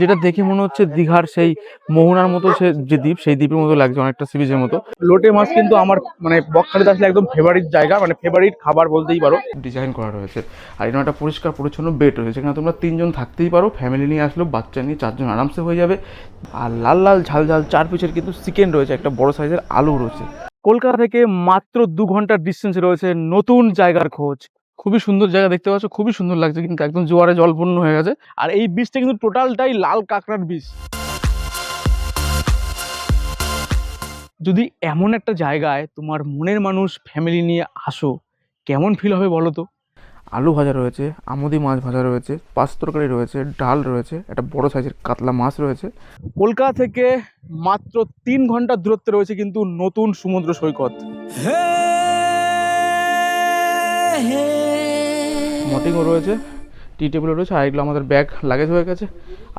যেটা দেখে মনে হচ্ছে দীঘার সেই মোহনার মতো সে যে দ্বীপ সেই দ্বীপের মতো লাগছে অনেকটা সি বিচের মতো। লোটে মাছ কিন্তু আমার মানে বকখালিতে আসলে একদম ফেভারিট জায়গা মানে ফেভারিট খাবার বলতেই পারো। ডিজাইন করা রয়েছে। আর এখানে একটা পরিষ্কার পরিচ্ছন্ন বেড রয়েছে। এখানে তোমরা তিনজন থাকতেই পারো ফ্যামিলি নিয়ে আসলেও বাচ্চা নিয়ে চারজন আরামসে হয়ে যাবে। আর লাল লাল ঝাল ঝাল চার পিসের কিন্তু চিকেন রয়েছে একটা বড় সাইজের আলু রয়েছে। কলকাতা থেকে মাত্র দু ঘণ্টার ডিস্টেন্সে রয়েছে নতুন জায়গার খোঁজ। খুবই সুন্দর জায়গা দেখতে পাচ্ছ খুবই সুন্দর লাগছে কিন্তু একদম জোয়ারে জলপূর্ণ হয়ে গেছে। আর এই বীজটা কিন্তু টোটালটাই লাল কাঁকড়ার বীজ। যদি এমন একটা জায়গায় তোমার মনের মানুষ ফ্যামিলি নিয়ে আসো কেমন ফিল হবে বলো তো? আলু ভাজা রয়েছে আমুদি মাছ ভাজা রয়েছে পাঁচ তরকারি রয়েছে ডাল রয়েছে একটা বড় সাইজের কাতলা মাছ রয়েছে। কলকাতা থেকে মাত্র তিন ঘণ্টা দূরত্বে রয়েছে কিন্তু নতুন সমুদ্র সৈকত। মটিংও রয়েছে টি টেবিলও রয়েছে আর এগুলো আমাদের ব্যাগ লাগেজ হয়ে গেছে।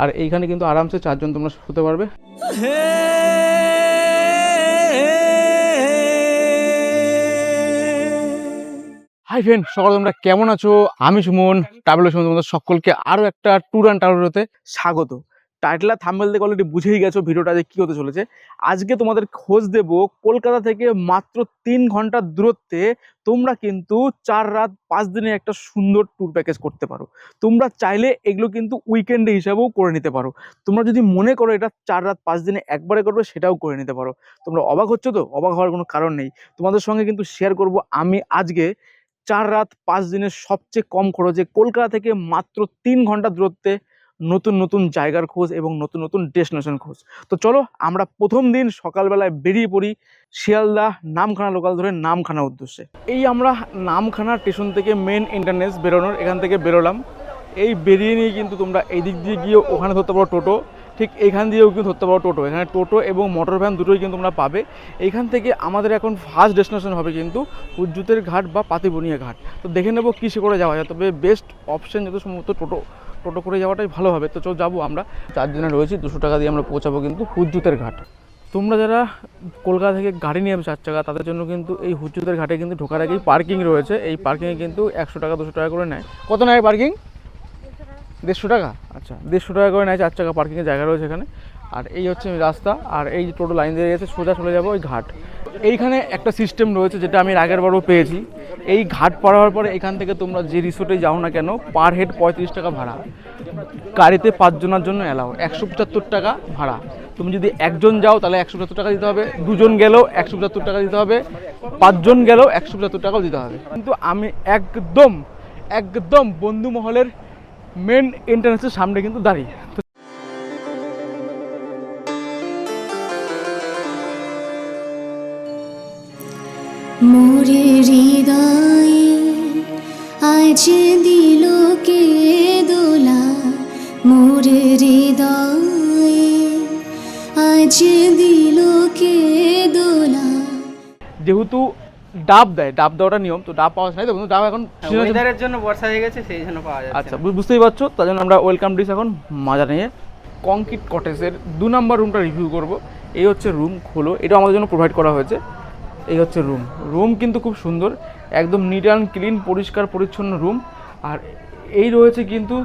আর এইখানে কিন্তু আরামসে চারজন তোমরা শুতে পারবে। হাই ফ্রেন্ড সকাল তোমরা কেমন আছো? আমি সুমন ট্রাভেল সুমন তোমাদের সকলকে আরও একটা ট্যুর অ্যান্ড ট্রাভেলতে স্বাগত। টাইটেল আর থাম্বেল অলরেডি বুঝেই গেছো ভিডিওটা যে কী হতে চলেছে। আজকে তোমাদের খোঁজ দেব কলকাতা থেকে মাত্র তিন ঘণ্টার দূরত্বে তোমরা কিন্তু চার রাত পাঁচ দিনের একটা সুন্দর ট্যুর প্যাকেজ করতে পারো। তোমরা চাইলে এগুলো কিন্তু উইকেন্ডে হিসাবেও করে নিতে পারো। তোমরা যদি মনে করো এটা চার রাত পাঁচ দিনে একবারে করবে, সেটাও করে নিতে পারো। তোমরা অবাক হচ্ছ তো? অবাক হওয়ার কোনো কারণ নেই। তোমাদের সঙ্গে কিন্তু শেয়ার করব আমি আজকে চার রাত পাঁচ দিনের সবচেয়ে কম খরচে কলকাতা থেকে মাত্র তিন ঘণ্টা দূরত্বে নতুন নতুন জায়গার খোঁজ এবং নতুন নতুন ডেস্টিনেশন খোঁজ। তো চলো, আমরা প্রথম দিন সকালবেলায় বেরিয়ে পড়ি শিয়ালদা নামখানা লোকাল ধরে নামখানা উদ্দেশ্যে। এই আমরা নামখানা স্টেশন থেকে মেন ইন্টারনেস বেরোনোর, এখান থেকে বেরোলাম। এই বেরিয়ে নিয়ে কিন্তু তোমরা এই দিক দিয়ে গিয়ে ওখানে ধরতে পারো টোটো। ঠিক এখান দিয়েও কিন্তু ধরতে পারো টোটো। এখানে টোটো এবং মোটর ভ্যান দুটোই কিন্তু তোমরা পাবে। এইখান থেকে আমাদের এখন ফার্স্ট ডেস্টিনেশন হবে কিন্তু উজ্জুতের ঘাট বা পাতিবনিয়া ঘাট। তো দেখে নেব কিসে করে যাওয়া যায়। তবে বেস্ট অপশন যত সম্ভবত টোটো। টোটো করে যাওয়াটাই ভালো হবে। তো চল যাব আমরা। চারজনে রয়েছি, দুশো টাকা দিয়ে আমরা পৌঁছাবো কিন্তু হুজ্জুতের ঘাট। তোমরা যারা কলকাতা থেকে গাড়ি নিয়ে চার চাকা, তাদের জন্য কিন্তু এই হুজ্জুতের ঘাটে কিন্তু ঢোকার আগেই পার্কিং রয়েছে। এই পার্কিংয়ে কিন্তু একশো টাকা, দুশো টাকা করে নেয়। কত নেয় পার্কিং দেড়শো টাকা? আচ্ছা দেড়শো টাকা করে নেয় চার চাকা পার্কিংয়ের জায়গা রয়েছে এখানে। আর এই হচ্ছে রাস্তা, আর এই যে টোটো লাইন দিয়ে গেছে, সোজা চলে যাব ওই ঘাট। এইখানে একটা সিস্টেম রয়েছে যেটা আমি আগের বারও পেয়েছি। এই ঘাট পার হওয়ার পরে এখান থেকে তোমরা যে রিসোর্টে যাও না কেন পার হেড পঁয়ত্রিশ টাকা ভাড়া। গাড়িতে পাঁচজনের জন্য অ্যালাউ একশো পঁচাত্তর টাকা ভাড়া। তুমি যদি একজন যাও, তাহলে একশো পঁচাত্তর টাকা দিতে হবে। দুজন গেলেও একশো পঁচাত্তর টাকা দিতে হবে। পাঁচজন গেলেও একশো পঁচাত্তর টাকাও দিতে হবে। কিন্তু আমি একদম একদম বন্ধু মহলের মেন এন্ট্রান্সের সামনে কিন্তু দাঁড়িয়ে। তো মোরে হৃদয়ে আজ দিল কে দোলা মোরে হৃদয়ে আজ দিল কে দোলা যেহেতু ডাব দেয় ডাব দেওয়াটা নিয়ম তো ডাব পাওয়া যায় না তো কিন্তু ডাব এখন ওয়েদারের জন্য বর্ষা হয়ে গেছে সেই জন্য পাওয়া যাচ্ছে আচ্ছা বুঝতেই পারছ? তার জন্য আমরা ওয়েলকাম ডিশ এখন মাজা নিয়ে কংক্রিট কটেজের দু নম্বর রুমটা রিভিউ করব। এই হচ্ছে রুম খোলো এটা আমাদের জন্য প্রোভাইড করা হয়েছে। এই হচ্ছে রুম রুম কিন্তু খুব সুন্দর, একদম নিট অ্যান্ড ক্লিন পরিষ্কার, পরিচ্ছন্ন রুম আর এই রয়েছে কিন্তু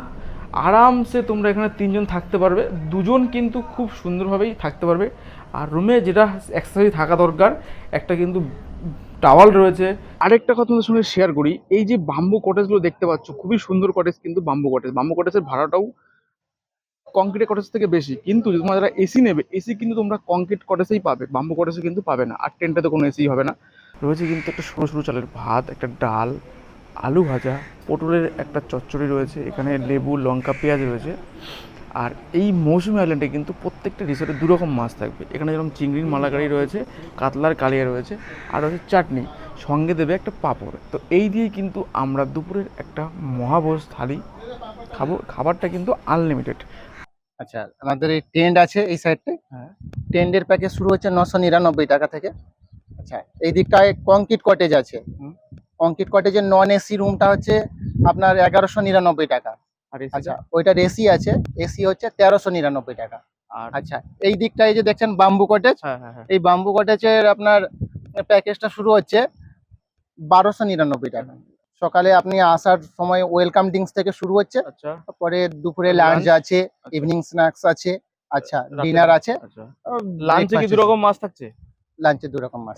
আরামসে তোমরা এখানে তিনজন থাকতে পারবে। দুজন কিন্তু খুব সুন্দরভাবেই থাকতে পারবে। আর রুমে যেটা এক্সারসাইজ থাকা দরকার, একটা কিন্তু টাওয়াল রয়েছে। আরেকটা কথা তোমাদের সঙ্গে শেয়ার করি, এই যে বাম্বু কটেজগুলো দেখতে পাচ্ছ, খুবই সুন্দর কটেজ কিন্তু বাম্বু কটেজ বাম্বু কটেজের ভাড়াটাও কংক্রিট কটেজ থেকে বেশি, কিন্তু যদি তোমরা যারা এসি নেবে এসি কিন্তু তোমরা কংক্রিট কটেজেই পাবে বাম্বু কটেজে কিন্তু পাবে না, আর টেন্টাতে কোনো এসি হবে না। রয়েছে কিন্তু একটা সরু সরু চালের ভাত, একটা ডাল, আলু ভাজা, পটলের একটা চচ্চড়ি রয়েছে, এখানে লেবু, লঙ্কা, পেঁয়াজ রয়েছে। আর এই মৌসুমি আইল্যান্ডে কিন্তু প্রত্যেকটা রিসোর্টে দু রকম মাছ থাকবে। এখানে যেরকম চিংড়ির মালাকারি রয়েছে, কাতলার কালিয়া রয়েছে, আর রয়েছে চাটনি, সঙ্গে দেবে একটা পাঁপড়। তো এই দিয়ে কিন্তু আমরা দুপুরের একটা মহাভোজ থালি খাব, খাবারটা কিন্তু আনলিমিটেড আচ্ছা আমাদের এই টেন্ট আছে এই সাইডটায় হ্যাঁ। টেন্টের প্যাকেজ শুরু হচ্ছে নশো নিরানব্বই টাকা থেকে। আচ্ছা এই দিকটায় কংক্রিট কটেজ আছে। কংক্রিট কটেজের নন এসি রুমটা হচ্ছে আপনার এগারোশো নিরানব্বই টাকা। আচ্ছা ওইটার এসি আছে। এসি হচ্ছে তেরোশো নিরানব্বই টাকা। আচ্ছা এই দিকটায় যে দেখছেন বাম্বু কটেজ হ্যাঁ হ্যাঁ হ্যাঁ। এই বাম্বু কটেজের আপনার প্যাকেজটা শুরু হচ্ছে বারোশো নিরানব্বই টাকা। সকালে আপনি আসার সময় ওয়েলকাম ড্রিঙ্কস থেকে শুরু হচ্ছে। আচ্ছা। পরে দুপুরে লাঞ্চ আছে আচ্ছা। ইভিনিং স্ন্যাক্স আছে আচ্ছা ডিনার আছে। আচ্ছা। লাঞ্চে কি breakfast দু রকম মাছ থাকছে? লাঞ্চে দু রকম মাছ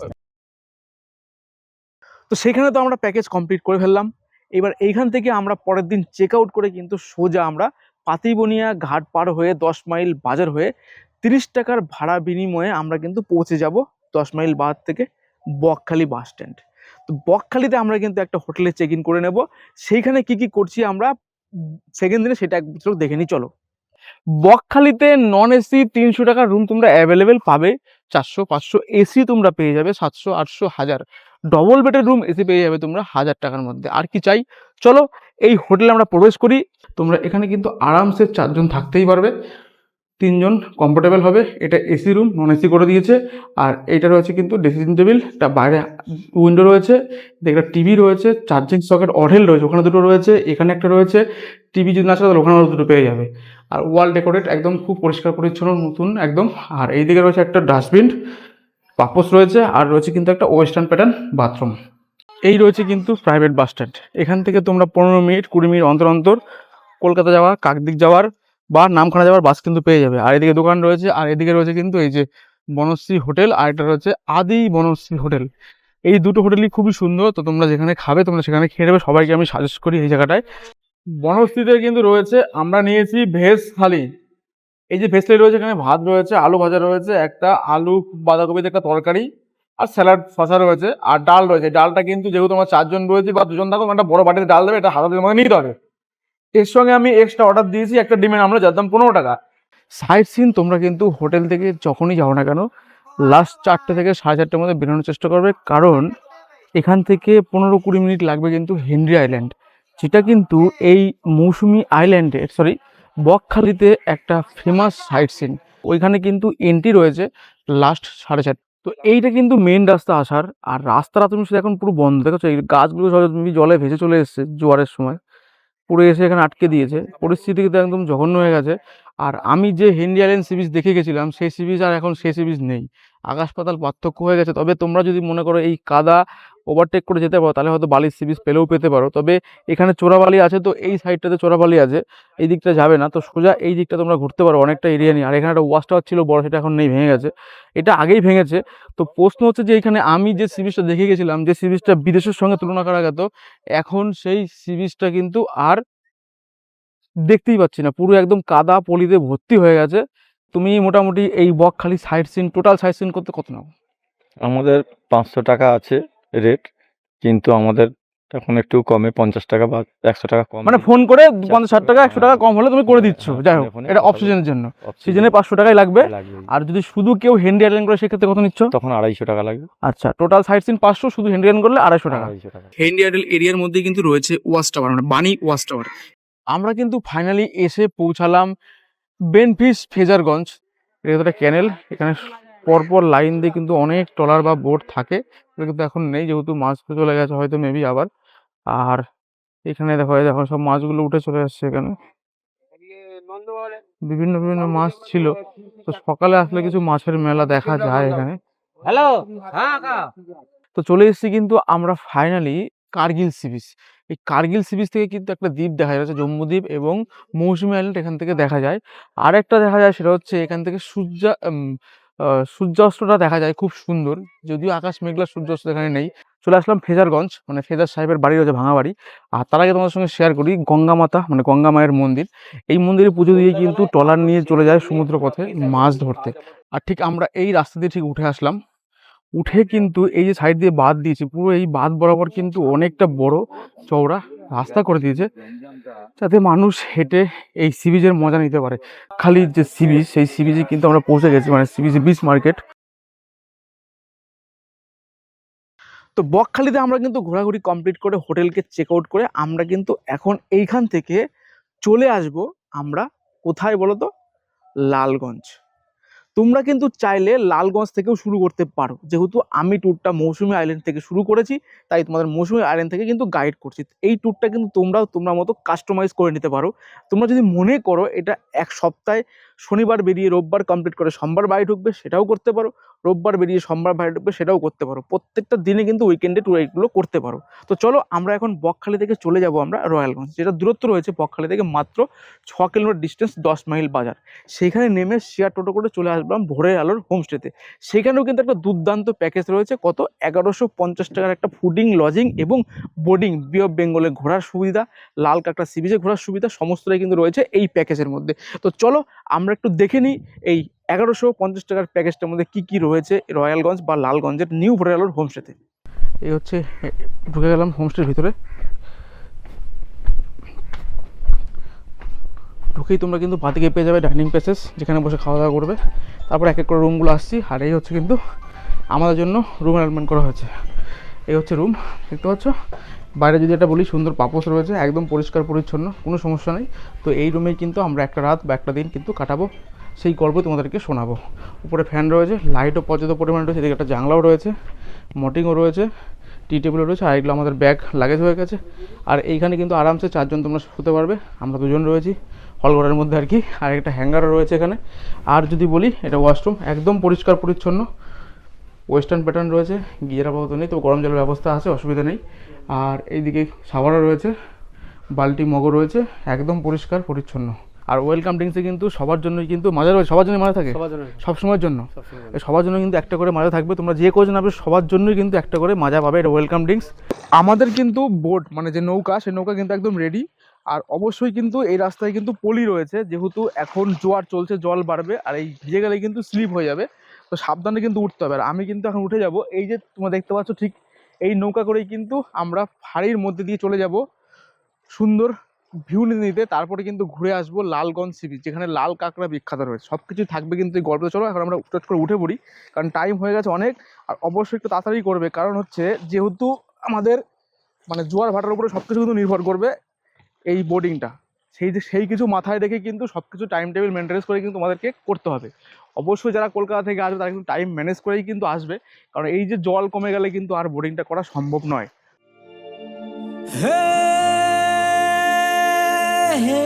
তো সেখানে তো আমরা প্যাকেজ কমপ্লিট করে ফেললাম। এবার এইখান থেকে আমরা পরের দিন চেক আউট করে কিন্তু সোজা আমরা পাতিবনিয়া ঘাট পার হয়ে দশ মাইল বাজার হয়ে তিরিশ টাকার ভাড়া বিনিময়ে আমরা কিন্তু পৌঁছে যাব দশ মাইল বাদ থেকে বকখালি বাস স্ট্যান্ড তো বকখালিতে আমরা কিন্তু একটা হোটেলে চেক ইন করে নেব। সেইখানে কি কি করছি আমরা? সেকেন্ড দিনে সেটা এক দেখে নিই, চলো। বকখালিতে নন এসি তিনশো টাকার রুম তোমরা অ্যাভেলেবেল পাবে। চারশো, পাঁচশো এসি তোমরা পেয়ে যাবে, সাতশো, আটশো, হাজার। ডবল বেডের রুম এসি পেয়ে যাবে তোমরা হাজার টাকার মধ্যে। আর কি চাই? চলো, এই হোটেলে আমরা প্রবেশ করি। তোমরা এখানে কিন্তু আরামসে চারজন থাকতেই পারবে। তিনজন কমফোর্টেবল হবে, এটা এসি রুম নন এসি করে দিয়েছে, আর এটা রয়েছে কিন্তু ড্রেসিং টেবিল তার বাইরে উইন্ডো রয়েছে একটা টিভি রয়েছে চার্জিং সকেট অঢেল রয়েছে, ওখানে দুটো রয়েছে, এখানে একটা রয়েছে টিভি যদি না তাহলে ওখানে দুটো পেয়ে যাবে। আর ওয়াল ডেকোরেট একদম খুব পরিষ্কার পরিচ্ছন্ন, নতুন একদম, আর এইদিকে রয়েছে একটা ডাস্টবিন পাপোস রয়েছে, আর রয়েছে কিন্তু একটা ওয়েস্টার্ন প্যাটার্ন বাথরুম এই রয়েছে কিন্তু প্রাইভেট বাস স্ট্যান্ড এখান থেকে তোমরা পনেরো মিনিট, কুড়ি মিনিট অন্তর অন্তর কলকাতা যাওয়ার কাকদিক যাওয়ার বা নামখানা যাওয়ার বাস কিন্তু পেয়ে যাবে। আর এদিকে দোকান রয়েছে, আর এদিকে রয়েছে কিন্তু এই যে বনশ্রী হোটেল, আর এটা রয়েছে আদি বনশ্রী হোটেল। এই দুটো হোটেলই খুবই সুন্দর। তো তোমরা যেখানে খাবে, তোমরা সেখানে খেয়ে নেবে। সবাইকে আমি সাজেস্ট করি এই জায়গাটায়। বনশ্রীতে কিন্তু রয়েছে, আমরা নিয়েছি ভেজ থালি। এই যে ভেজ থালি রয়েছে, এখানে ভাত রয়েছে, আলু ভাজা রয়েছে, একটা আলু বাঁধাকপিতে একটা তরকারি, আর স্যালাড শসা রয়েছে, আর ডাল রয়েছে। ডালটা কিন্তু যেহেতু আমার চারজন রয়েছে বা দুজন থাকো একটা বড় বাটিতে ডাল দেবে, এটা হাতে তোমাকে নিতে হবে। এর সঙ্গে আমি এক্সট্রা অর্ডার দিয়েছি, একটা ডিমের আমরা যার দাম পনেরো টাকা। সাইড সিন তোমরা কিন্তু হোটেল থেকে যখনই যাও না কেন লাস্ট চারটে থেকে সাড়ে চারটের মধ্যে বেরোনোর চেষ্টা করবে, কারণ এখান থেকে পনেরো কুড়ি মিনিট লাগবে কিন্তু হেনরি আইল্যান্ড, যেটা কিন্তু এই মৌসুমি আইল্যান্ডের সরি বকখালিতে একটা ফেমাস সাইট সিন ওইখানে কিন্তু এন্ট্রি রয়েছে লাস্ট সাড়ে চারটে তো এইটা কিন্তু মেন রাস্তা আসার, আর রাস্তাটা তুমি শুধু এখন পুরো বন্ধ দেখো এই গাছগুলো সব জলে ভেসে চলে এসছে জোয়ারের সময়। পুরো এসে এখানে আটকে দিয়েছে। পরিস্থিতি কিন্তু একদম জঘন্য হয়ে গেছে। আর আমি যে হেন্ডিয়ালেন আইল্যান্ড সি বিচ দেখে গেছিলাম, সেই সিরিজ আর এখন সেই সিরিজ নেই। আকাশ পাতাল পার্থক্য হয়ে গেছে। তবে তোমরা যদি মনে করো এই কাদা ওভারটেক করে যেতে পারো, তাহলে হয়তো বালির সি বিচ পেলেও পেতে পারো। তবে এখানে চোরাবালি আছে তো, এই সাইডটাতে চোরাবালি আছে, এই দিকটা যাবে না। তো সোজা এই দিকটা তোমরা ঘুরতে পারো অনেকটা এরিয়া নিয়ে। আর এখানে একটা ওয়াচ টাওয়ার ছিল, বড় সেটা এখন নেই, ভেঙে গেছে। এটা আগেই ভেঙেছে। তো প্রশ্ন হচ্ছে যে এখানে আমি যে সি বিচটা দেখে গেছিলাম, যে সি বিচটা বিদেশের সঙ্গে তুলনা করা যেত এখন সেই সি বিচটা কিন্তু আর দেখতেই পাচ্ছি না। পুরো একদম কাদা পলিতে ভর্তি হয়ে গেছে। তুমি মোটামুটি এই Bakkhali sightseeing total sightseeing করতে কত নাও? আমাদের পাঁচশো টাকা আছে রেট কিন্তু আমাদের এখন একটু কমে পঞ্চাশ টাকা বা একশো টাকা কম। মানে ফোন করে পঞ্চাশ ষাট টাকা একশো টাকা কম হলে তুমি করে দিচ্ছ। যাই হোক এটা অফ সিজনের জন্য। সিজনে পাঁচশো টাকাই লাগবে। আর যদি শুধু কেউ হ্যান্ডি আইল্যান্ড করে সেক্ষেত্রে কত নিচ্ছ? তখন আড়াইশো টাকা লাগবে। আচ্ছা টোটাল সাইড সিন পাঁচশো শুধু হ্যান্ডি আইল্যান্ড করলে আড়াইশো টাকা। টাকা। আইডেল এরিয়ার মধ্যে কিন্তু রয়েছে ওয়াচ টাওয়ার মানে বানি ওয়াচ টাওয়ার আমরা কিন্তু ফাইনালি এসে পৌঁছালাম বেনফিস ফেজারগঞ্জ এটা একটা ক্যানেল এখানে পরপর লাইন দিয়ে কিন্তু অনেক ট্রলার বা বোট থাকে। কিন্তু এখন নেই যেহেতু মাছ উঠে চলে গেছে হয়তো মেবি আবার। আর এখানে দেখো দেখো সব মাছগুলো উঠে চলে আসছে এখানে। বিভিন্ন বিভিন্ন মাছ ছিল। তো সকালে আসলে কিছু মাছের মেলা দেখা যায় এখানে। হ্যালো হ্যাঁ তো চলে এসেছি কিন্তু আমরা ফাইনালি কার্গিল সি বিচ এই কার্গিল সি বিচ থেকে কিন্তু একটা দ্বীপ দেখা যাচ্ছে জম্মুদ্বীপ এবং মৌসুমি আইল্যান্ড এখান থেকে দেখা যায়। আর একটা দেখা যায় সেটা হচ্ছে এখান থেকে সূর্য সূর্যাস্তটা দেখা যায় খুব সুন্দর। যদিও আকাশ মেঘলা, সূর্যাস্ত এখানে নেই। চলে আসলাম ফেজারগঞ্জ মানে ফেজার সাহেবের বাড়ি রয়েছে ভাঙা বাড়ি আর তার আগে তোমাদের সঙ্গে শেয়ার করি গঙ্গা মাতা মানে গঙ্গা মায়ের মন্দির। এই মন্দিরে পুজো দিয়ে কিন্তু ট্রলার নিয়ে চলে যায় সমুদ্র পথে মাছ ধরতে। আর ঠিক আমরা এই রাস্তা দিয়ে ঠিক উঠে আসলাম। উঠে কিন্তু এই যে সাইড দিয়ে বাঁধ দিয়েছে, পুরো এই বাঁধ বরাবর কিন্তু অনেকটা বড় চওড়া রাস্তা করে দিয়েছে, যাতে মানুষ হেঁটে এই সি বিচের মজা নিতে পারে। খালি যে সি বিচ সেই সি বিচে কিন্তু আমরা পৌঁছে গেছি মানে সি বিচ বিচ মার্কেট তো বকখালিতে আমরা কিন্তু ঘোরাঘুরি কমপ্লিট করে হোটেলকে চেক আউট করে আমরা কিন্তু এখন এইখান থেকে চলে আসব আমরা, কোথায় বলো তো লালগঞ্জ। তোমরা কিন্তু চাইলে লালগঞ্জ থেকেও শুরু করতে পারো। যেহেতু আমি ট্যুরটা মৌসুমি আইল্যান্ড থেকে শুরু করেছি, তাই তোমাদের মৌসুমি আইল্যান্ড থেকে কিন্তু গাইড করছি। এই ট্যুরটা কিন্তু তোমরাও তোমরা মতো কাস্টমাইজ করে নিতে পারো। তোমরা যদি মনে করো এটা এক সপ্তাহে শনিবার বেরিয়ে রোববার কমপ্লিট করে সোমবার বাড়ি ঢুকবে, সেটাও করতে পারো। রোববার বেরিয়ে সোমবার বাইরে ঢুকবে, সেটাও করতে পারো। প্রত্যেকটা দিনে কিন্তু উইকেন্ডে ট্যুর এইগুলো করতে পারো। তো চলো, আমরা এখন বকখালি থেকে চলে যাব আমরা রয়্যালগঞ্জ, যেটা দূরত্ব রয়েছে বকখালি থেকে মাত্র ছ কিলোমিটার ডিস্টেন্স দশ মাইল বাজার। সেখানে নেমে শেয়ার টোটো করে চলে আসলাম ভোরের আলোর হোমস্টেতে সেখানেও কিন্তু একটা দুর্দান্ত প্যাকেজ রয়েছে, কত? এগারোশো পঞ্চাশ টাকার একটা ফুডিং লজিং এবং বোর্ডিং বি অফ বেঙ্গলে ঘোরার সুবিধা, লাল কাঁকড়া সি বিচে ঘোরার সুবিধা, সমস্তটাই কিন্তু রয়েছে এই প্যাকেজের মধ্যে। তো চলো, আমরা একটু দেখে নিই এই এগারোশো পঞ্চাশ টাকার প্যাকেজটার মধ্যে কী কী রয়েছে রয়্যালগঞ্জ বা লালগঞ্জের নিউ আলোর হোমস্টেতে? এই হচ্ছে ঢুকে গেলাম হোমস্টের ভিতরে। ঢুকেই তোমরা কিন্তু বাদিকে পেয়ে যাবে ডাইনিং প্যাসেজ যেখানে বসে খাওয়া দাওয়া করবে। তারপর এক এক করে রুমগুলো আসছি, আর এই হচ্ছে কিন্তু আমাদের জন্য রুম অ্যারেঞ্জমেন্ট করা হয়েছে। এই হচ্ছে রুম দেখতে পাচ্ছ? বাইরে যদি এটা বলি, সুন্দর পাপোস রয়েছে, একদম পরিষ্কার পরিচ্ছন্ন, কোনো সমস্যা নেই। তো এই রুমেই কিন্তু আমরা একটা রাত বা একটা দিন কিন্তু কাটাবো। সেই গল্প তোমাদেরকে শোনাবো। উপরে ফ্যান রয়েছে, লাইটও পর্যাপ্ত পরিমাণে রয়েছে, এদিকে একটা জানলাও রয়েছে, মটিংও রয়েছে, টি টেবিলও রয়েছে, আর এগুলো আমাদের ব্যাগ লাগেজ হয়ে গেছে। আর এইখানে কিন্তু আরামসে চারজন তোমরা শুতে পারবে, আমরা দুজন রয়েছি হল ঘরের মধ্যে আর কি, আর একটা হ্যাঙ্গারও রয়েছে এখানে। আর যদি বলি, এটা ওয়াশরুম একদম পরিষ্কার পরিচ্ছন্ন ওয়েস্টার্ন প্যাটার্ন রয়েছে গিয়ার আপাতত নেই তো গরম জলের ব্যবস্থা আছে, অসুবিধা নেই। আর এইদিকে শাওয়ারও রয়েছে, বালতি মগও রয়েছে, একদম পরিষ্কার পরিচ্ছন্ন। আর ওয়েলকাম ড্রিঙ্কসে কিন্তু সবার জন্যই কিন্তু মাজা রয়েছে সবার জন্য মাজা থাকে। সব সময়ের জন্য। সবার জন্য কিন্তু একটা করে মাজা থাকবে তোমরা যে কজন আসবে সবার জন্যই কিন্তু একটা করে মাজা পাবে এটা ওয়েলকাম ড্রিঙ্কস আমাদের কিন্তু বোট মানে যে নৌকা সেই নৌকা কিন্তু একদম রেডি আর অবশ্যই কিন্তু এই রাস্তায় কিন্তু পলি রয়েছে যেহেতু এখন জোয়ার চলছে জল বাড়বে আর এই ভিজে গেলে কিন্তু স্লিপ হয়ে যাবে। তো সাবধানে কিন্তু উঠতে হবে। আর আমি কিন্তু এখন উঠে যাব এই যে তোমরা দেখতে পাচ্ছ ঠিক এই নৌকা করেই কিন্তু আমরা ফাঁড়ির মধ্যে দিয়ে চলে যাব। সুন্দর ভিউ নিতে তারপরে কিন্তু ঘুরে আসব লালগঞ্জ সি বিচ যেখানে লাল কাঁকড়া বিখ্যাত রয়েছে। সব কিছু থাকবে কিন্তু এই গল্পে চলো এখন আমরা উঠট করে উঠে পড়ি, কারণ টাইম হয়ে গেছে অনেক। আর অবশ্যই একটু তাড়াতাড়ি করবে, কারণ হচ্ছে যেহেতু আমাদের মানে জোয়ার ভাটার উপরে সব কিছু কিন্তু নির্ভর করবে এই বোর্ডিংটা সেই যে, সেই কিছু মাথায় রেখে কিন্তু সব কিছু টাইম টেবিল মেনটেন্স করে কিন্তু তোমাদেরকে করতে হবে। অবশ্যই যারা কলকাতা থেকে আসবে, তারা কিন্তু টাইম ম্যানেজ করেই কিন্তু আসবে। কারণ এই যে জল কমে গেলে কিন্তু আর বোর্ডিংটা করা সম্ভব নয়। रहे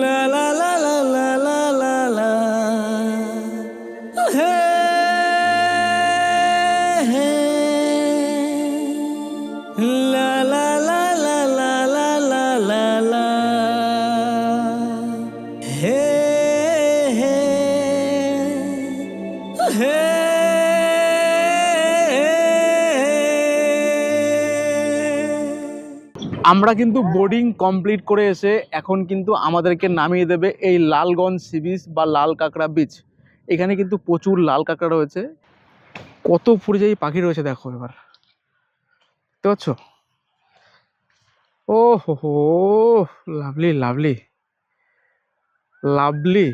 ला আমরা কিন্তু বোর্ডিং কমপ্লিট করে এসে এখন কিন্তু আমাদেরকে নামিয়ে দেবে এই লালগঞ্জ সি বিচ বা লাল কাঁকড়া বিচ এখানে কিন্তু প্রচুর লাল কাঁকড়া রয়েছে। কত পরিযায়ী পাখি রয়েছে দেখো এবার। দেখতে পাচ্ছ? ও হো হো লাভলি লাভলি লাভলি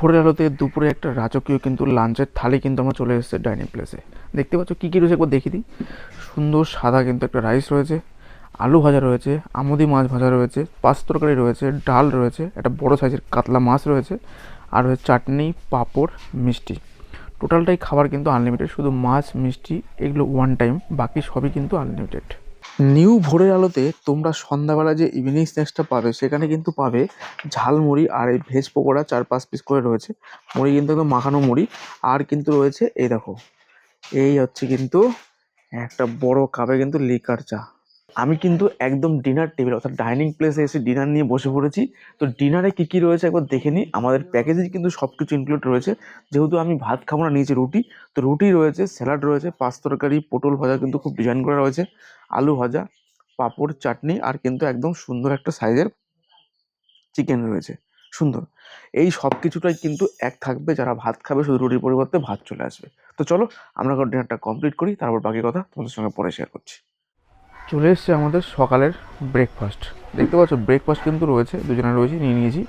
ভোরের আলোতে দুপুরে একটা রাজকীয় কিন্তু লাঞ্চের থালি কিন্তু আমরা চলে এসেছে ডাইনিং প্লেসে। দেখতে পাচ্ছ কী কী রয়েছে একবার দেখি দিই। সুন্দর সাদা কিন্তু একটা রাইস রয়েছে, আলু ভাজা রয়েছে, আমুদি মাছ ভাজা রয়েছে, পাঁচ তরকারি রয়েছে, ডাল রয়েছে, একটা বড় সাইজের কাতলা মাছ রয়েছে, আর রয়েছে চাটনি, পাঁপড়, মিষ্টি। টোটালটাই খাবার কিন্তু আনলিমিটেড শুধু মাছ, মিষ্টি, এগুলো ওয়ান টাইম বাকি সবই কিন্তু আনলিমিটেড নিউ ভোরের আলোতে তোমরা সন্ধ্যাবেলা যে ইভিনিং স্ন্যাক্সটা পাবে, সেখানে কিন্তু পাবে ঝালমুড়ি আর এই ভেজ পকোড়া চার পাঁচ পিস করে রয়েছে। মুড়ি কিন্তু একদম মাখানো মুড়ি। আর কিন্তু রয়েছে এই দেখো, এই হচ্ছে কিন্তু একটা বড় কাপে কিন্তু লিকার চা। আমি কিন্তু একদম ডিনার টেবিল অর্থাৎ ডাইনিং প্লেসে এসে ডিনার নিয়ে বসে পড়েছি। তো ডিনারে কী কী রয়েছে একবার দেখে নিই। আমাদের প্যাকেজে কিন্তু সব কিছু ইনক্লুড রয়েছে। যেহেতু আমি ভাত খাব না, নিয়েছি রুটি। তো রুটি রয়েছে স্যালাড রয়েছে, পাঁচ তরকারি, পটল ভাজা কিন্তু খুব ডিজাইন করা রয়েছে। আলু ভাজা, পাঁপড়, চাটনি আর কিন্তু একদম সুন্দর একটা সাইজের চিকেন রয়েছে। সুন্দর। এই সব কিছুটাই কিন্তু এক থাকবে। যারা ভাত খাবে, শুধু রুটির পরিবর্তে ভাত চলে আসবে। তো চলো, আমরা ডিনারটা কমপ্লিট করি। তারপর বাকি কথা তোমাদের সঙ্গে পরে শেয়ার করছি। চলে এসছে আমাদের সকালের ব্রেকফাস্ট দেখতে পাচ্ছ ব্রেকফাস্ট কিন্তু রয়েছে, দুজনে রয়েছে, নিয়ে নিয়েছি।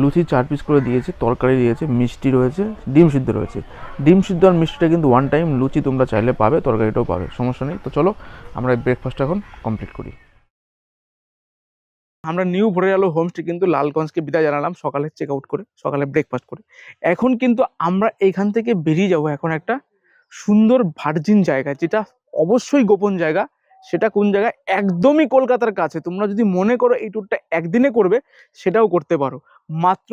লুচি চার পিস করে দিয়েছে, তরকারি দিয়েছে, মিষ্টি রয়েছে, ডিম সিদ্ধ রয়েছে। ডিম সিদ্ধ আর মিষ্টিটা কিন্তু ওয়ান টাইম লুচি তোমরা চাইলে পাবে, তরকারিটাও পাবে, সমস্যা নেই। তো চলো, আমরা ব্রেকফাস্ট এখন কমপ্লিট করি। আমরা নিউ ভরে গেল হোমস্টে কিন্তু লালগঞ্জকে বিদায় জানালাম, সকালে চেক আউট করে, সকালে ব্রেকফাস্ট করে। এখন কিন্তু আমরা এখান থেকে বেরিয়ে যাব এখন একটা সুন্দর ভার্জিন জায়গা, যেটা অবশ্যই গোপন জায়গা। সেটা কোন জায়গায়? একদমই কলকাতার কাছে। তোমরা যদি মনে করো এই ট্যুরটা একদিনে করবে, সেটাও করতে পারো। মাত্র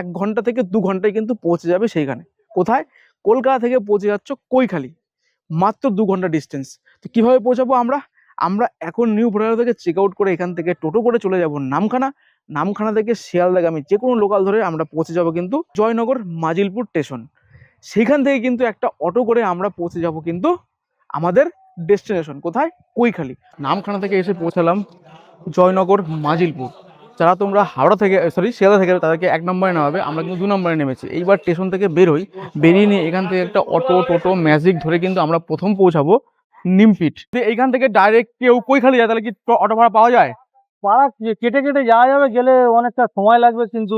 এক ঘণ্টা থেকে দু ঘন্টায় কিন্তু পৌঁছে যাবে সেইখানে। কোথায়? কলকাতা থেকে পৌঁছে যাচ্ছ কৈখালি। মাত্র দু ঘণ্টা ডিস্টেন্স তো কীভাবে পৌঁছাবো আমরা? আমরা এখন নিউ ভোটার থেকে চেক আউট করে এখান থেকে টোটো করে চলে যাব নামখানা। নামখানা থেকে শিয়ালদাগামী যে কোনো লোকাল ধরে আমরা পৌঁছে যাব কিন্তু জয়নগর মাজিলপুর স্টেশন সেখান থেকে কিন্তু একটা অটো করে আমরা পৌঁছে যাব কিন্তু আমাদের ডেস্টিনেশন কোথায়? কৈখালি। নামখানা থেকে এসে পৌঁছালাম জয়নগর, মাজিলপুর। যারা তোমরা হাওড়া থেকে সরি শিয়ালদা থেকে, তাদেরকে এক নম্বরে নামাবে আমরা কিন্তু দু নম্বরে নেমেছি। এইবার স্টেশন থেকে বেরোই বেরিয়ে নিয়ে এখান থেকে একটা অটো, টোটো ম্যাজিক ধরে কিন্তু আমরা প্রথম পৌঁছাবো নিমপিট। এইখান থেকে ডাইরেক্ট কেউ কৈখালি যায়, তাহলে কি অটো ভাড়া পাওয়া যায়? পাড়া কেটে কেটে যাওয়া যাবে গেলে অনেকটা সময় লাগবে কিন্তু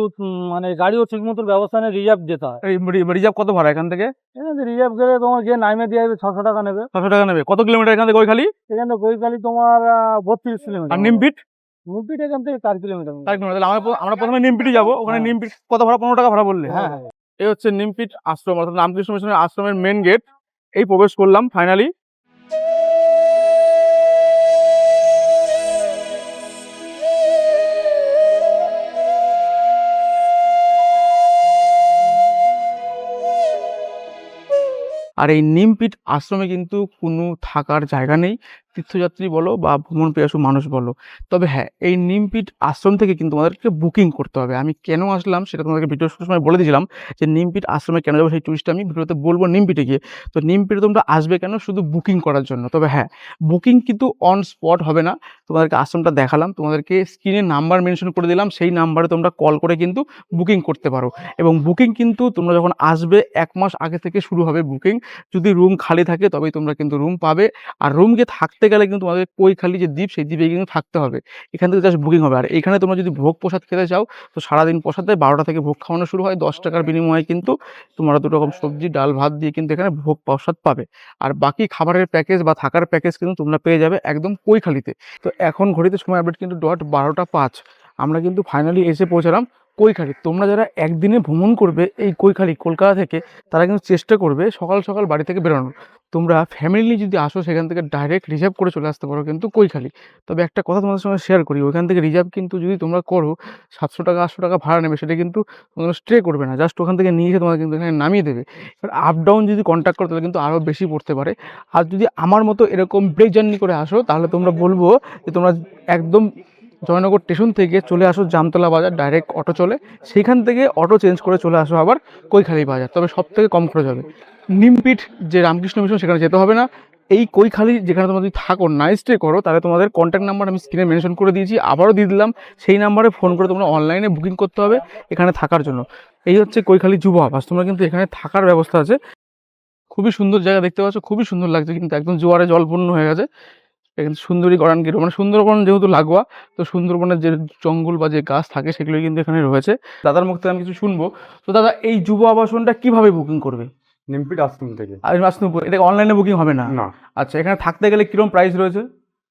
মানে গাড়িও ঠিক মতো ব্যবস্থা নেই রিজার্ভ যেতে হয়। রিজার্ভ কত ভাড়া এখান থেকে? রিজার্ভ গেলে তোমার যে নাইমে দিয়ে যাবে ছশো টাকা নেবে। ছশো টাকা নেবে। কত কিলোমিটার এখান থেকে কৈখালি? এখানে গৈকালি তোমার বত্রিশ কিলোমিটার। নিমপিট? মুম্পিট এখান থেকে চার কিলোমিটার। চার কিলোমিটার। আমরা প্রথমে নিমপিটে যাব। ওখানে হ্যাঁ। নিমপিট কত ভাড়া? পনেরো টাকা ভাড়া বললে। হ্যাঁ হ্যাঁ। এই হচ্ছে নিমপিট আশ্রম অর্থাৎ রামকৃষ্ণ মিশনের আশ্রমের মেন গেট এই প্রবেশ করলাম ফাইনালি আর এই নিমপিট আশ্রমে কিন্তু কোনো থাকার জায়গা নেই। তীর্থযাত্রী বলো বা ভ্রমণ পেয়াসু মানুষ বলো, তবে হ্যাঁ এই নিমপিট আশ্রম থেকে কিন্তু তোমাদেরকে বুকিং করতে হবে। আমি কেন আসলাম সেটা তোমাদেরকে ভিডিও শুরুর সময় বলে দিয়েছিলাম যে নিমপিট আশ্রমে কেন যাব সেই টুরিস্টটা আমি ভিডিওতে বলব নিমপিটে গিয়ে। তো নিমপিটে তোমরা আসবে কেন? শুধু বুকিং করার জন্য। তবে হ্যাঁ বুকিং কিন্তু অন স্পট হবে না। তোমাদেরকে আশ্রমটা দেখালাম, তোমাদেরকে স্ক্রিনে নাম্বার মেনশন করে দিলাম, সেই নাম্বারে তোমরা কল করে কিন্তু বুকিং করতে পারো। এবং বুকিং কিন্তু তোমরা যখন আসবে, এক মাস আগে থেকে শুরু হবে বুকিং যদি রুম খালি থাকে তবেই তোমরা কিন্তু রুম পাবে। আর রুমকে থাকতে গেলে কিন্তু তোমাদের কৈখালি যে দ্বীপ, সেই দ্বীপে কিন্তু থাকতে হবে। এখান থেকে জাস্ট বুকিং হবে। আর এখানে তোমরা যদি ভোগ প্রসাদ খেতে চাও, তো সারাদিন প্রসাদ দেয় বারোটা থেকে ভোগ খাওয়ানো শুরু হয়। দশ টাকার বিনিময়ে কিন্তু তোমরা দু রকম সবজি, ডাল, ভাত দিয়ে কিন্তু এখানে ভোগ প্রসাদ পাবে। আর বাকি খাবারের প্যাকেজ বা থাকার প্যাকেজ কিন্তু তোমরা পেয়ে যাবে একদম কৈখালিতে তো এখন ঘড়িতে সময় আপডেট কিন্তু ডট বারোটা পাঁচ। আমরা কিন্তু ফাইনালি এসে পৌঁছালাম কৈখালি। তোমরা যারা একদিনে ভ্রমণ করবে এই কৈখালি, কলকাতা থেকে, তারা কিন্তু চেষ্টা করবে সকাল সকাল বাড়ি থেকে বেরোনোর। তোমরা ফ্যামিলি যদি আসো, সেখান থেকে ডাইরেক্ট রিজার্ভ করে চলে আসতে পারো কিন্তু কৈখালি। তবে একটা কথা তোমাদের সঙ্গে শেয়ার করি, ওইখান থেকে রিজার্ভ কিন্তু যদি তোমরা করো, সাতশো টাকা, আটশো টাকা ভাড়া নেবে, সেটা কিন্তু তোমরা স্টে করবে না। জাস্ট ওখান থেকে নিয়ে এসে তোমাদের কিন্তু এখানে নামিয়ে দেবে। এবার আপ ডাউন যদি কন্ট্যাক্ট করো, তাহলে কিন্তু আরও বেশি পড়তে পারে। আর যদি আমার মতো এরকম ব্রেক জার্নি করে আসো, তাহলে তোমরা বলব যে তোমরা একদম জয়নগর স্টেশন থেকে চলে আসো জামতলা বাজার ডাইরেক্ট অটো চলে। সেইখান থেকে অটো চেঞ্জ করে চলে আসো আবার কৈখালি বাজার। তবে সব থেকে কম খরচ হবে। নিমপিঠ যে রামকৃষ্ণ মিশন সেখানে যেতে হবে না। এই কৈখালি যেখানে তোমরা যদি থাকো নাইট স্টে করো, তাহলে তোমাদের কন্ট্যাক্ট নাম্বার আমি স্ক্রিনে মেনশন করে দিয়েছি। আবারও দিয়ে দিলাম, সেই নাম্বারে ফোন করে তোমরা অনলাইনে বুকিং করতে হবে এখানে থাকার জন্য। এই হচ্ছে কৈখালি যুব আবাস। তোমরা কিন্তু এখানে থাকার ব্যবস্থা আছে। খুবই সুন্দর জায়গা দেখতে পাচ্ছ, খুবই সুন্দর লাগছে, কিন্তু একদম জোয়ারে জলপূর্ণ হয়ে গেছে। এখানে সুন্দরী গড়ান গিরো। মানে সুন্দরবন যেহেতু লাগোয়া তো সুন্দরবনের যে জঙ্গল বা যে গাছ থাকে সেগুলো কিন্তু এখানে রয়েছে। দাদার মুখ থেকে আমি কিছু শুনব। তো দাদা এই যুব আবাসনটা কীভাবে বুকিং করবে? নিমপিট আশ্রম থেকে। আর মাসনুপুর এটা অনলাইনে বুকিং হবে না? না। আচ্ছা এখানে থাকতে গেলে কীরকম প্রাইস রয়েছে?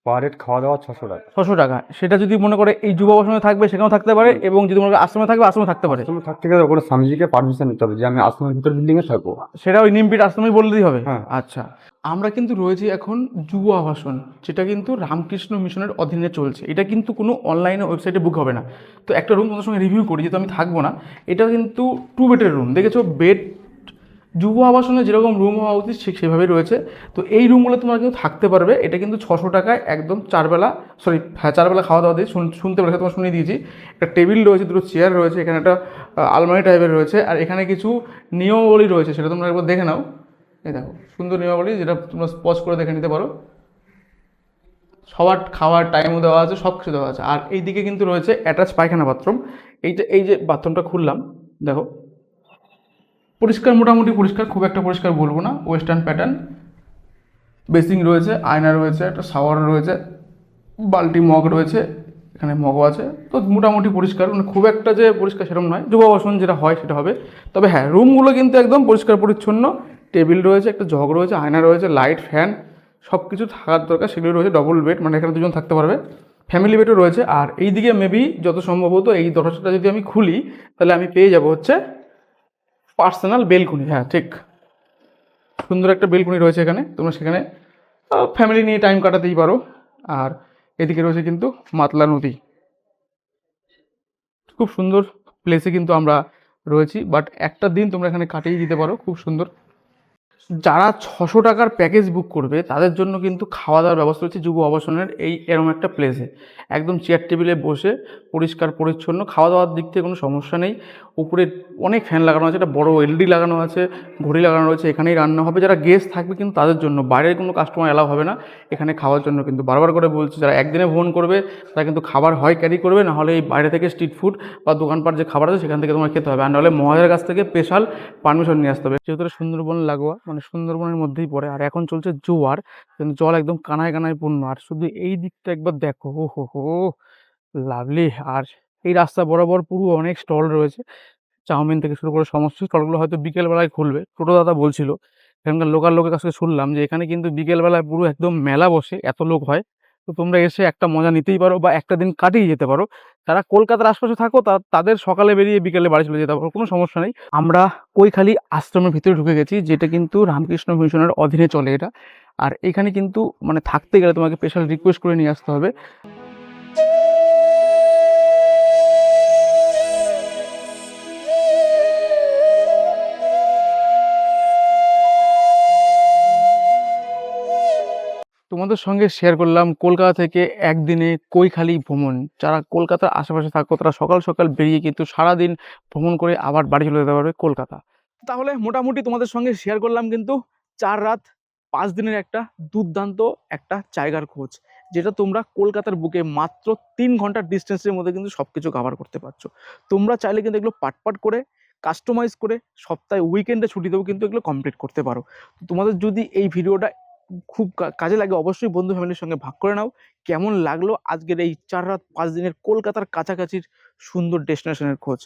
পার হেড খাওয়া দাওয়া ছশো টাকা। ছশো টাকা। সেটা যদি মনে করে এই যুব আবাসনে থাকবে সেখানেও থাকতে পারে এবং যদি মনে করে আশ্রমে থাকবে আশ্রমে থাকতে পারে। আশ্রমে থাকতে গেলে ওখানে স্বামীজিকে পারমিশন নিতে হবে যে আমি আশ্রমের ভিতর বিল্ডিং এ থাকব। সেটা ওই নিমপিট আশ্রমেই বলে দিতে হবে? হ্যাঁ। আচ্ছা। আমরা কিন্তু রয়েছি এখন যুব আবাসন যেটা কিন্তু রামকৃষ্ণ মিশনের অধীনে চলছে। এটা কিন্তু কোনো অনলাইনে ওয়েবসাইটে বুক হবে না। তো একটা রুম তোমাদের সঙ্গে রিভিউ করি, যেহেতু আমি থাকব না, এটা কিন্তু টু বেডের রুম দেখেছ বেড যুব আবাসনে যেরকম রুম হওয়া উচিত, ঠিক সেভাবেই রয়েছে। তো এই রুমগুলো তোমরা কিন্তু থাকতে পারবে। এটা কিন্তু ছশো টাকায় একদম চারবেলা সরি হ্যাঁ চারবেলা খাওয়া দাওয়া দিয়ে শুন- শুনতে পেরেছে তোমার শুনিয়ে দিয়েছি। একটা টেবিল রয়েছে, দুটো চেয়ার রয়েছে, এখানে একটা আলমারি টাইপের রয়েছে। আর এখানে কিছু নিয়মাবলী রয়েছে, সেটা তোমরা একবার দেখে নাও। এই দেখো, সুন্দর নিয়মাবলী যেটা তোমরা পজ করে দেখে নিতে পারো। সবার খাওয়ার টাইমও দেওয়া আছে সব কিছু দেওয়া আছে। আর এই দিকে কিন্তু রয়েছে অ্যাটাচ পায়খানা বাথরুম এইটা, এই যে বাথরুমটা খুললাম, দেখো। পরিষ্কার, মোটামুটি পরিষ্কার, খুব একটা পরিষ্কার বলব না। ওয়েস্টার্ন প্যাটার্ন বেসিং রয়েছে, আয়না রয়েছে, একটা শাওয়ার রয়েছে, বালতি মগ রয়েছে, এখানে মগও আছে। তো মোটামুটি পরিষ্কার মানে খুব একটা যে পরিষ্কার সেরকম নয়। যুব আবাসন যেটা হয় সেটা হবে। তবে হ্যাঁ রুমগুলো কিন্তু একদম পরিষ্কার পরিচ্ছন্ন। টেবিল রয়েছে, একটা জগ রয়েছে, আয়না রয়েছে, লাইট, ফ্যান সব কিছু থাকার দরকার, সেগুলো রয়েছে ডবল বেড মানে এখানে দুজন থাকতে পারবে। ফ্যামিলি বেডও রয়েছে, আর এই দিকে মেবি যত সম্ভবত এই দরজাটা যদি আমি খুলি, তাহলে আমি পেয়ে যাব হচ্ছে পার্সোনাল বেলকুনি হ্যাঁ ঠিক। সুন্দর একটা বেলকুনি রয়েছে এখানে, তোমরা সেখানে ফ্যামিলি নিয়ে টাইম কাটাতেই পারো। আর এদিকে রয়েছে কিন্তু মাতলা নদী। খুব সুন্দর প্লেসে কিন্তু আমরা রয়েছি বাট একটা দিন তোমরা এখানে কাটিয়ে দিতে পারো, খুব সুন্দর। যারা ছশো টাকার প্যাকেজ বুক করবে, তাদের জন্য কিন্তু খাওয়া দাওয়ার ব্যবস্থা রয়েছে যুব আবাসনের এই এরম একটা প্লেসে একদম চেয়ার টেবিলে বসে পরিষ্কার, পরিচ্ছন্ন খাওয়া দাওয়ার দিক থেকে কোনো সমস্যা নেই। উপরে অনেক ফ্যান লাগানো আছে, একটা বড় এলডি লাগানো আছে, ঘড়ি লাগানো রয়েছে, এখানেই রান্না হবে। যারা গেস্ট থাকবে কিন্তু তাদের জন্য, বাইরের কোনো কাস্টমার অ্যালাউ হবে না। এখানে খাওয়ার জন্য কিন্তু বারবার করে বলছি, যারা একদিনে ভ্রমণ করবে, তারা কিন্তু খাবার হয় ক্যারি করবে না হলে এই বাইরে থেকে স্ট্রিট ফুড বা দোকানপাট যে খাবার আছে, সেখান থেকে তোমার খেতে হবে। আর নাহলে মহাজের কাছ থেকে স্পেশাল পারমিশন নিয়ে আসতে হবে। যেহেতু সুন্দরবন লাগোয়া মানে সুন্দরবনের মধ্যেই পড়ে। আর এখন চলছে জোয়ার, কিন্তু জল একদম কানায় কানায় পূর্ণ। আর শুধু এই দিকটা একবার দেখো ও হো হো লাভলি। আর এই রাস্তা বরাবর পুরো অনেক স্টল রয়েছে। চাউমিন থেকে শুরু করে সমস্ত স্টলগুলো হয়তো বিকেলবেলায় খুলবে টোটো দাদা বলছিল। এখানকার লোকাল লোকের কাছে শুনলাম যে এখানে কিন্তু বিকেলবেলায় পুরো একদম মেলা বসে, এত লোক হয়। তো তোমরা এসে একটা মজা নিতেই পারো বা একটা দিন কাটিয়ে যেতে পারো। তারা কলকাতার আশপাশে থাকো তাদের সকালে বেরিয়ে বিকেলে বাড়ি চলে যেতে পারো, কোনো সমস্যা নেই। আমরা কৈখালি আশ্রমের ভিতরে ঢুকে গেছি, যেটা কিন্তু রামকৃষ্ণ মিশনের অধীনে চলে এটা। আর এখানে কিন্তু মানে থাকতে গেলে তোমাকে স্পেশাল রিকোয়েস্ট করে নিয়ে আসতে হবে। তোমাদের সঙ্গে শেয়ার করলাম কলকাতা থেকে একদিনে কৈখালি ভ্রমণ। যারা কলকাতার আশেপাশে থাকো, তারা সকাল সকাল বেরিয়ে কিন্তু সারাদিন ভ্রমণ করে আবার বাড়ি চলে যেতে পারবে কলকাতা। তাহলে মোটামুটি তোমাদের সঙ্গে শেয়ার করলাম কিন্তু চার রাত, পাঁচ দিনের একটা দুর্দান্ত একটা জায়গার খোঁজ, যেটা তোমরা কলকাতার বুকে মাত্র তিন ঘণ্টার ডিস্টেন্সের মধ্যে কিন্তু সব কিছু কভার করতে পারছ। তোমরা চাইলে কিন্তু এগুলো পাট পাট করে কাস্টমাইজ করে সপ্তাহে উইকেন্ডে ছুটি দেবো কিন্তু এগুলো কমপ্লিট করতে পারো। তোমাদের যদি এই ভিডিওটা খুব কাজে লাগে। অবশ্যই বন্ধু ফ্যামিলির সঙ্গে ভাগ করে নাও। কেমন লাগল আজকের এই চার রাত, পাঁচ দিনের কলকাতার কাছাকাছির সুন্দর ডেস্টিনেশনের খোঁজ?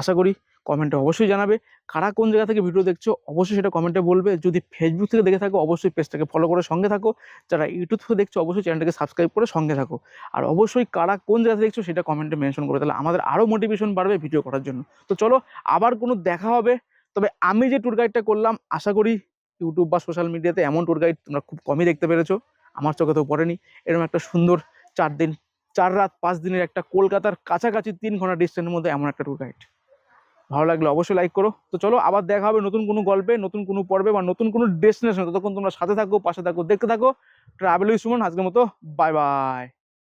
আশা করি কমেন্টে অবশ্যই জানাবে। কারা কোন জায়গা থেকে ভিডিও দেখছ, অবশ্যই সেটা কমেন্টে বলবে। যদি ফেসবুক থেকে দেখে থাকো, অবশ্যই পেজটাকে ফলো করে সঙ্গে থাকো। যারা ইউটিউব থেকে দেখছ, অবশ্যই চ্যানেলটাকে সাবস্ক্রাইব করে সঙ্গে থাকো। আর অবশ্যই কারা কোন জায়গা দেখছ, সেটা কমেন্টে মেনশন করে তাহলে আমাদের আরও মোটিভেশন বাড়বে ভিডিও করার জন্য। তো চলো, আবার কোনো দেখা হবে। তবে আমি যে ট্যুর গাইডটা করলাম, আশা করি ইউটিউব বা সোশ্যাল মিডিয়াতে এমন ট্যুর গাইড তোমরা খুব কমই দেখতে পেরেছ। আমার চোখে তো পড়েনি। এরকম একটা সুন্দর চার দিন, চার রাত, পাঁচ দিনের একটা কলকাতার কাছাকাছি তিন ঘণ্টা ডিস্টেন্সের মধ্যে এমন একটা ট্যুর গাইড ভালো লাগলে অবশ্যই লাইক করো। তো চলো, আবার দেখা হবে নতুন কোনো গল্পে, নতুন কোনো পর্বে বা নতুন কোনো ডেস্টিনেশন ততক্ষণ তোমরা সাথে থাকো, পাশে থাকো, দেখতে থাকো। ট্রাভেল সুমন আজকের মতো বাই বাই